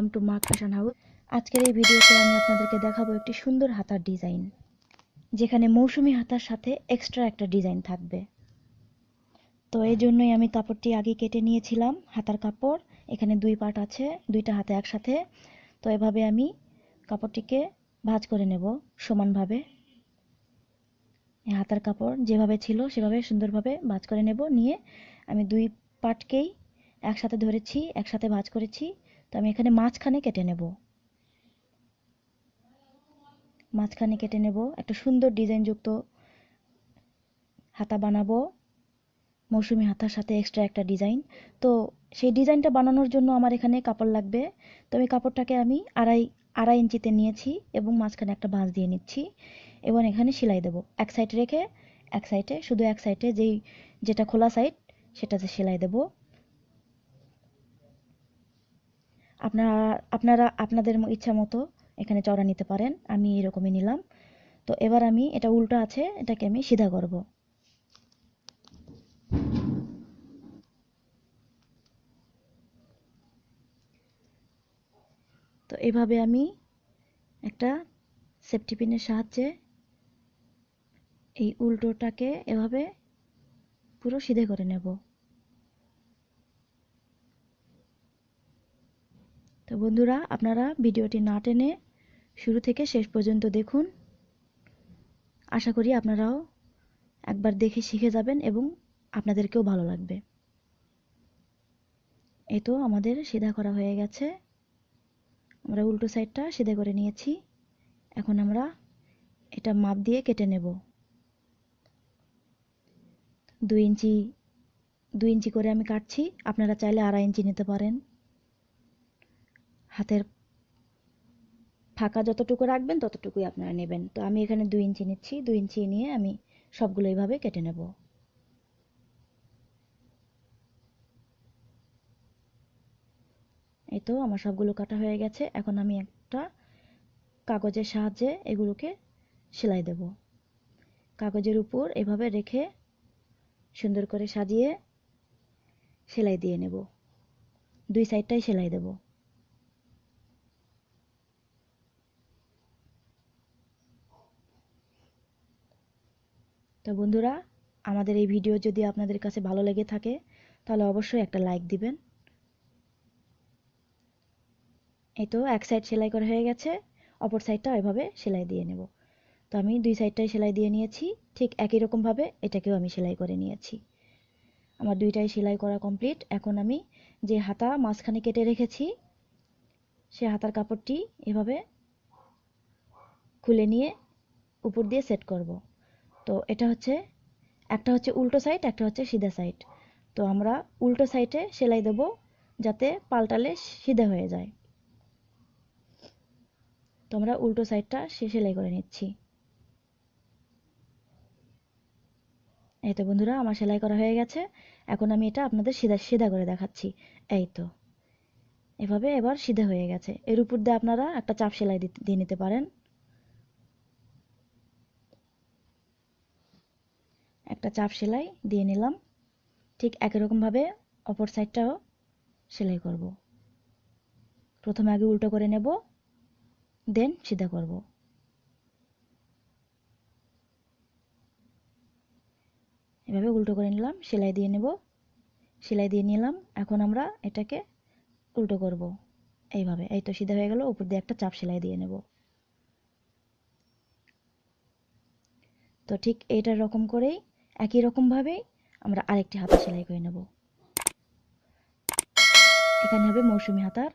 Welcome to Mark fashion house. আজকের এই ভিডিওতে আমি আপনাদেরকে দেখাবো একটি সুন্দর হাতার ডিজাইন, যেখানে মৌসুমি হাতার সাথে এক্সট্রা একটা ডিজাইন থাকবে। তো এই জন্যই আমি কাপড়টি আগে কেটে নিয়েছিলাম, হাতার কাপড়। এখানে দুই পার্ট আছে, দুইটা হাতে একসাথে। তো এভাবে আমি কাপড়টিকে ভাজ করে নেব সমানভাবে। হাতার কাপড় যেভাবে ছিল, সেভাবে সুন্দরভাবে ভাজ করে নেব। নিয়ে আমি দুই পার্টকেই একসাথে ধরেছি, একসাথে ভাঁজ করেছি। তো আমি এখানে মাঝখানে কেটে নেব। মাঝখানে কেটে নেব। একটা সুন্দর ডিজাইনযুক্ত হাতা বানাবো। মৌসুমি হাতার সাথে এক্সট্রা একটা ডিজাইন। তো সেই ডিজাইনটা বানানোর জন্য আমার এখানে কাপড় লাগবে। তো আমি কাপড়টাকে আমি আড়াই আড়াই ইঞ্চিতে নিয়েছি এবং মাঝখানে একটা বাঁশ দিয়ে নিচ্ছি এবং এখানে সেলাই দেব। এক সাইড রেখে, এক সাইডে শুধু এক সাইডে যেই, যেটা খোলা সাইড সেটাতে সেলাই দেব। আপনারা আপনারা, আপনাদের ইচ্ছা মতো এখানে চড়া নিতে পারেন। আমি এরকমই নিলাম। তো এবার আমি, এটা উল্টো আছে, এটাকে আমি সিধা করব। তো এভাবে আমি একটা সেফটি পিনের সাহায্যে এই উল্টোটাকে এভাবে পুরো সিধে করে নেব। তো বন্ধুরা, আপনারা ভিডিওটি না টেনে শুরু থেকে শেষ পর্যন্ত দেখুন। আশা করি আপনারাও একবার দেখে শিখে যাবেন এবং আপনাদেরকেও ভালো লাগবে। এই তো আমাদের সিধা করা হয়ে গেছে। আমরা উল্টো সাইডটা সিধে করে নিয়েছি। এখন আমরা এটা মাপ দিয়ে কেটে নেব। দুই ইঞ্চি দুই ইঞ্চি করে আমি কাটছি। আপনারা চাইলে আড়াই ইঞ্চি নিতে পারেন। হাতের ফাঁকা যতটুকু রাখবেন, ততটুকুই আপনারা নেবেন। তো আমি এখানে দুই ইঞ্চি নিচ্ছি। দুই ইঞ্চি নিয়ে আমি সবগুলো এইভাবে কেটে নেব। এই তো আমার সবগুলো কাটা হয়ে গেছে। এখন আমি একটা কাগজের সাহায্যে এগুলোকে সেলাই দেব। কাগজের উপর এভাবে রেখে সুন্দর করে সাজিয়ে সেলাই দিয়ে নেব। দুই সাইডটাই সেলাই দেব। তো বন্ধুরা, আমাদের এই ভিডিও যদি আপনাদের কাছে ভালো লেগে থাকে, তাহলে অবশ্যই একটা লাইক দিবেন। এই তো, এক সাইড সেলাই করা হয়ে গেছে, অপর সাইডটা এভাবে সেলাই দিয়ে নেব। তো আমি দুই সাইডটাই সেলাই দিয়ে নিয়েছি, ঠিক একই রকমভাবে এটাকেও আমি সেলাই করে নিয়েছি। আমার দুইটাই সেলাই করা কমপ্লিট। এখন আমি যে হাতা মাঝখানে কেটে রেখেছি, সে হাতার কাপড়টি এভাবে খুলে নিয়ে উপর দিয়ে সেট করব। তো এটা হচ্ছে, একটা হচ্ছে উল্টো সাইড একটা হচ্ছে সিধা সাইড তো আমরা উল্টো সাইডে সেলাই দেব যাতে পাল্টালে সিধে হয়ে যায়। তো আমরা উল্টো সাইডটা সে সেলাই করে নিচ্ছি। এই তো বন্ধুরা, আমার সেলাই করা হয়ে গেছে। এখন আমি এটা আপনাদের সিধা সিধা করে দেখাচ্ছি। এই তো। এভাবে এবার সিধা হয়ে গেছে। এর উপর দিয়ে আপনারা একটা চাপ সেলাই দিয়ে নিতে পারেন। একটা চাপ সেলাই দিয়ে নিলাম। ঠিক একই রকমভাবে অপর সাইডটাও সেলাই করব। প্রথমে আগে উল্টো করে নেব, দেন সিধা করব। এভাবে উল্টো করে নিলাম, সেলাই দিয়ে নেব। সেলাই দিয়ে নিলাম, এখন আমরা এটাকে উল্টো করব। এইভাবে, এই তো সিধা হয়ে গেল, উপর দিয়ে একটা চাপ সেলাই দিয়ে নেব। তো ঠিক এইটার রকম করেই একই রকমভাবেই আমরা আরেকটি হাতা সেলাই করে নেব। এখানে হবে মৌসুমি হাতার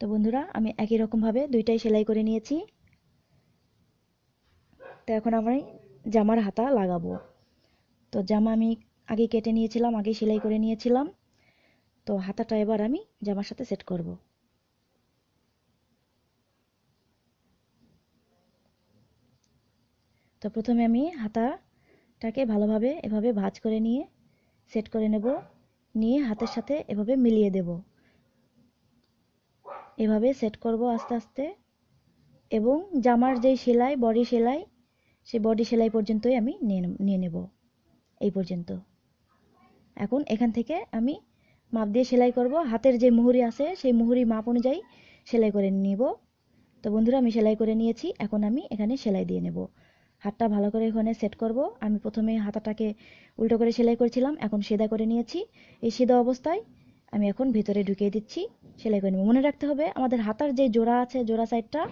তো বন্ধুরা, আমি একই রকমভাবে দুইটাই সেলাই করে নিয়েছি। তো এখন আমি জামার হাতা লাগাবো। তো জামা আমি আগে কেটে নিয়েছিলাম, আগে সেলাই করে নিয়েছিলাম। তো হাতাটা এবার আমি জামার সাথে সেট করব। তো প্রথমে আমি হাতাটাকে ভালোভাবে এভাবে ভাঁজ করে নিয়ে, সেট করে নেব। নিয়ে হাতের সাথে এভাবে মিলিয়ে দেব। এভাবে সেট করব আস্তে আস্তে। এবং জামার যেই সেলাই, বডি সেলাই, সেই বডি সেলাই পর্যন্তই আমি নিয়ে নেব এই পর্যন্ত। এখন এখান থেকে আমি মাপ দিয়ে সেলাই করব। হাতের যে মুহুরি আছে, সেই মুহুরি মাপ অনুযায়ী সেলাই করে নিব। তো বন্ধুরা, আমি সেলাই করে নিয়েছি। এখন আমি এখানে সেলাই দিয়ে নেব। হাতটা ভালো করে এখানে সেট করব। আমি প্রথমে হাতাটাকে উল্টো করে সেলাই করেছিলাম, এখন সেদা করে নিয়েছি। এই সেদা অবস্থায় আমি এখন ভিতরে ঢুকিয়ে দিচ্ছি, সেলাই করে নেব। মনে রাখতে হবে, আমাদের হাতার যে জোড়া আছে, জোড়া সাইডটা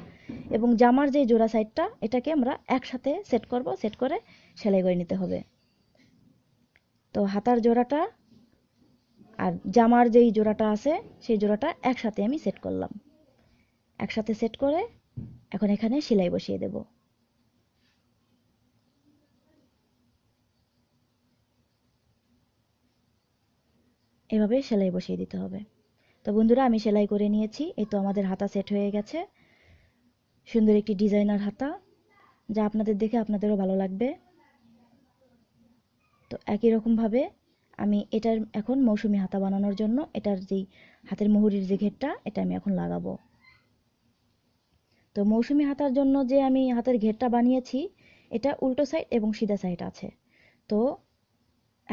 এবং জামার যে জোড়া সাইডটা, এটাকে আমরা একসাথে সেট করব সেট করে সেলাই করে নিতে হবে। তো হাতার জোড়াটা আর জামার যেই জোড়াটা আছে, সেই জোড়াটা একসাথে আমি সেট করলাম। একসাথে সেট করে এখন এখানে সেলাই বসিয়ে দেব। এভাবে সেলাই বসিয়ে দিতে হবে। তো বন্ধুরা, আমি সেলাই করে নিয়েছি। এই তো আমাদের হাতা সেট হয়ে গেছে। সুন্দর একটি ডিজাইনার হাতা, যা আপনাদের দেখে আপনাদেরও ভালো লাগবে। তো একই রকমভাবে আমি এটার এখন মৌসুমি হাতা বানানোর জন্য এটার যেই হাতের মুহুরির যে ঘেরটা, এটা আমি এখন লাগাবো। তো মৌসুমি হাতার জন্য যে আমি হাতের ঘেরটা বানিয়েছি, এটা উল্টো সাইড এবং সিধা সাইড আছে। তো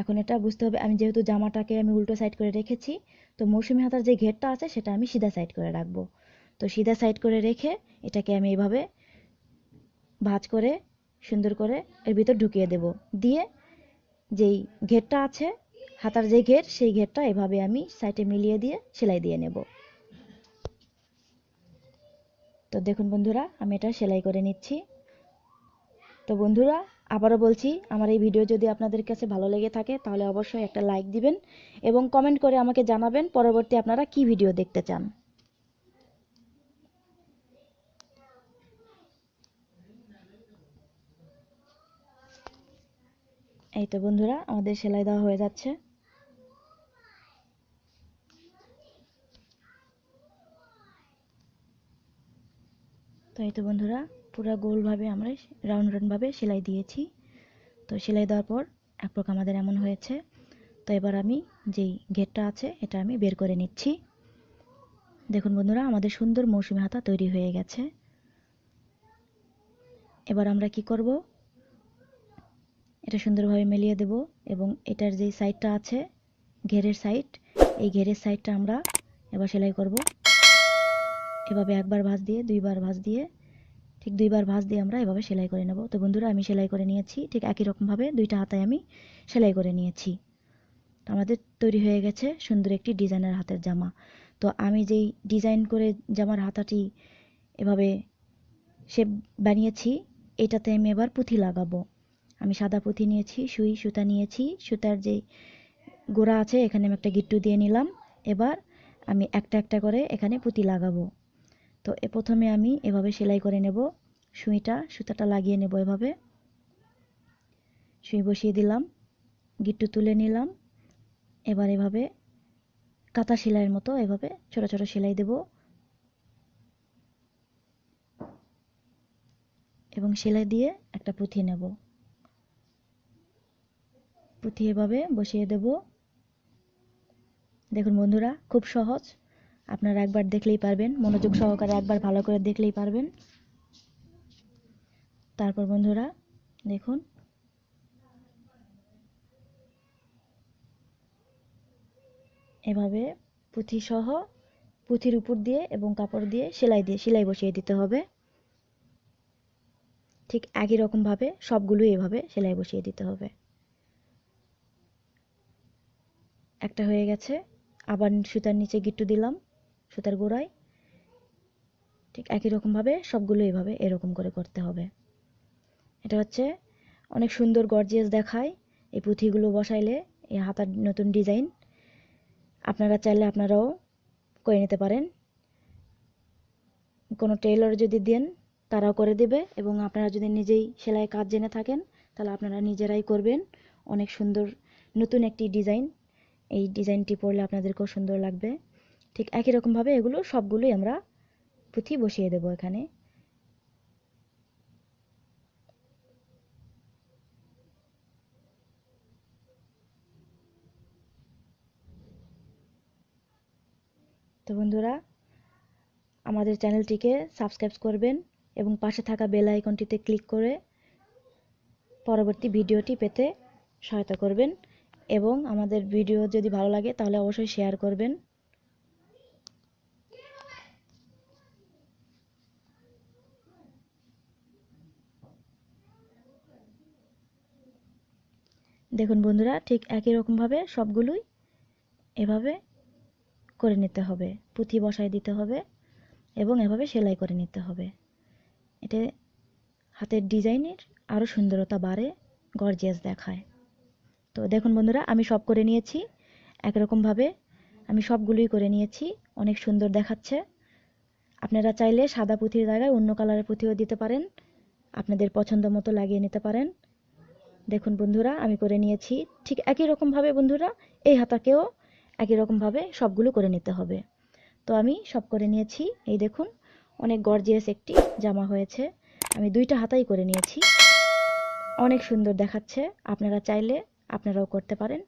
এখন এটা বুঝতে হবে, আমি যেহেতু জামাটাকে আমি উল্টো সাইড করে রেখেছি, তো মৌসুমি হাতার যে ঘেরটা আছে সেটা আমি সিধা সাইড করে রাখব। তো সিধা সাইড করে রেখে এটাকে আমি এইভাবে ভাঁজ করে, সুন্দর করে এর ভিতর ঢুকিয়ে দেব। দিয়ে যেই ঘেরটা আছে, হাতার যে ঘের, সেই ঘেরটা এভাবে আমি সাইডে মিলিয়ে দিয়ে সেলাই দিয়ে নেব। তো দেখুন বন্ধুরা, আমি এটা সেলাই করে নিচ্ছি। তো বন্ধুরা আবারও বলছি, আমার এই ভিডিও যদি আপনাদের কাছে ভালো লেগে থাকে, তাহলে অবশ্যই একটা লাইক দিবেন এবং কমেন্ট করে আমাকে জানাবেন পরবর্তী আপনারা কি ভিডিও দেখতে চান। এই তো বন্ধুরা, আমাদের সেলাই দেওয়া হয়ে যাচ্ছে। তো এই তো বন্ধুরা পুরো গোলভাবে আমরা রাউন্ড রাউন্ডভাবে সেলাই দিয়েছি। তো সেলাই দেওয়ার পর এক আমাদের এমন হয়েছে। তো এবার আমি যেই ঘেরটা আছে, এটা আমি বের করে নিচ্ছি। দেখুন বন্ধুরা, আমাদের সুন্দর মৌসুমি হাতা তৈরি হয়ে গেছে। এবার আমরা কি করব? এটা সুন্দরভাবে মিলিয়ে দেব এবং এটার যে সাইডটা আছে, ঘেরের সাইড, এই ঘেরের সাইডটা আমরা এবার সেলাই করব। এভাবে একবার ভাঁজ দিয়ে, দুইবার ভাঁজ দিয়ে ঠিক দুইবার ভাঁজ দিয়ে আমরা এভাবে সেলাই করে নেব। তো বন্ধুরা, আমি সেলাই করে নিয়েছি। ঠিক একই রকমভাবে দুইটা হাতায় আমি সেলাই করে নিয়েছি। আমাদের তৈরি হয়ে গেছে সুন্দর একটি ডিজাইনের হাতের জামা। তো আমি যেই ডিজাইন করে জামার হাতাটি এভাবে শেপ বানিয়েছি, এটাতে আমি এবার পুঁথি লাগাবো। আমি সাদা পুঁথি নিয়েছি, সুই, সুতা নিয়েছি। সুতার যে গোড়া আছে, এখানে আমি একটা গিট্টু দিয়ে নিলাম। এবার আমি একটা একটা করে এখানে পুঁতি লাগাবো। তো এ প্রথমে আমি এভাবে সেলাই করে নেব। সুইটা, সুতাটা লাগিয়ে নেব এভাবে। সুই বসিয়ে দিলাম, গিট্টু তুলে নিলাম। এবার এভাবে কাঁথা সেলাইয়ের মতো এভাবে ছোট ছোট সেলাই দেব। এবং সেলাই দিয়ে একটা পুঁথি নেব। পুঁথি এভাবে বসিয়ে দেব। দেখুন বন্ধুরা, খুব সহজ। আপনারা একবার দেখলেই পারবেন, মনোযোগ সহকারে একবার ভালো করে দেখলেই পারবেন। তারপর বন্ধুরা, দেখুন। এভাবে পুঁথি সহ পুঁথির উপর দিয়ে এবং কাপড় দিয়ে সেলাই দিয়ে, সেলাই বসিয়ে দিতে হবে। ঠিক একই রকমভাবে সবগুলো এভাবে সেলাই বসিয়ে দিতে হবে। একটা হয়ে গেছে, আবার সুতার নিচে গিট্টু দিলাম। সুতার গোড়ায়। ঠিক একই রকমভাবে সবগুলো এভাবে এরকম করে করতে হবে। এটা হচ্ছে অনেক সুন্দর গর্জিয়াস দেখায় এই পুঁথিগুলো বসাইলে এই হাতার নতুন ডিজাইন। আপনারা চাইলে আপনারাও করে নিতে পারেন। কোনো টেইলর যদি দেন, তারাও করে দেবে এবং আপনারা যদি নিজেই সেলাই কাজ জেনে থাকেন, তাহলে আপনারা নিজেরাই করবেন। অনেক সুন্দর নতুন একটি ডিজাইন। এই ডিজাইনটি পরলে আপনাদেরকেও সুন্দর লাগবে। ঠিক একই রকমভাবে এগুলো সবগুলোই আমরা পুঁথি বসিয়ে দেব এখানে। তো বন্ধুরা, আমাদের চ্যানেলটিকে সাবস্ক্রাইব করবেন এবং পাশে থাকা বেল আইকনটিতে ক্লিক করে পরবর্তী ভিডিওটি পেতে সহায়তা করবেন এবং আমাদের ভিডিও যদি ভালো লাগে তাহলে অবশ্যই শেয়ার করবেন। দেখুন বন্ধুরা, ঠিক একই রকমভাবে সবগুলোই এভাবে করে নিতে হবে। পুঁথি বসায় দিতে হবে এবং এভাবে সেলাই করে নিতে হবে। এতে হাতের ডিজাইনের আরও সুন্দরতা বাড়ে, গর্জিয়াস দেখায়। তো দেখুন বন্ধুরা, আমি সব করে নিয়েছি। একরকমভাবে আমি সবগুলোই করে নিয়েছি। অনেক সুন্দর দেখাচ্ছে। আপনারা চাইলে সাদা পুঁথির জায়গায় অন্য কালারের পুঁথিও দিতে পারেন। আপনাদের পছন্দ মতো লাগিয়ে নিতে পারেন। দেখুন বন্ধুরা, আমি করে নিয়েছি। ঠিক একই রকমভাবে বন্ধুরা, এই হাতাকেও একই রকমভাবে সবগুলো করে নিতে হবে। তো আমি সব করে নিয়েছি। এই দেখুন, অনেক গর্জিয়াস একটি জামা হয়েছে। আমি দুইটা হাতাই করে নিয়েছি। অনেক সুন্দর দেখাচ্ছে। আপনারা চাইলে আপনারাও করতে পারেন।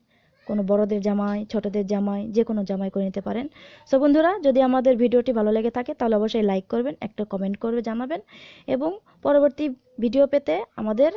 কোনো বড়দের জামাই, ছোটদের জামাই, যে কোনো জামাই করে নিতে পারেন। সো বন্ধুরা, যদি আমাদের ভিডিওটি ভালো লেগে থাকে, তাহলে অবশ্যই লাইক করবেন, একটা কমেন্ট করবে, জানাবেন। এবং পরবর্তী ভিডিও পেতে আমাদের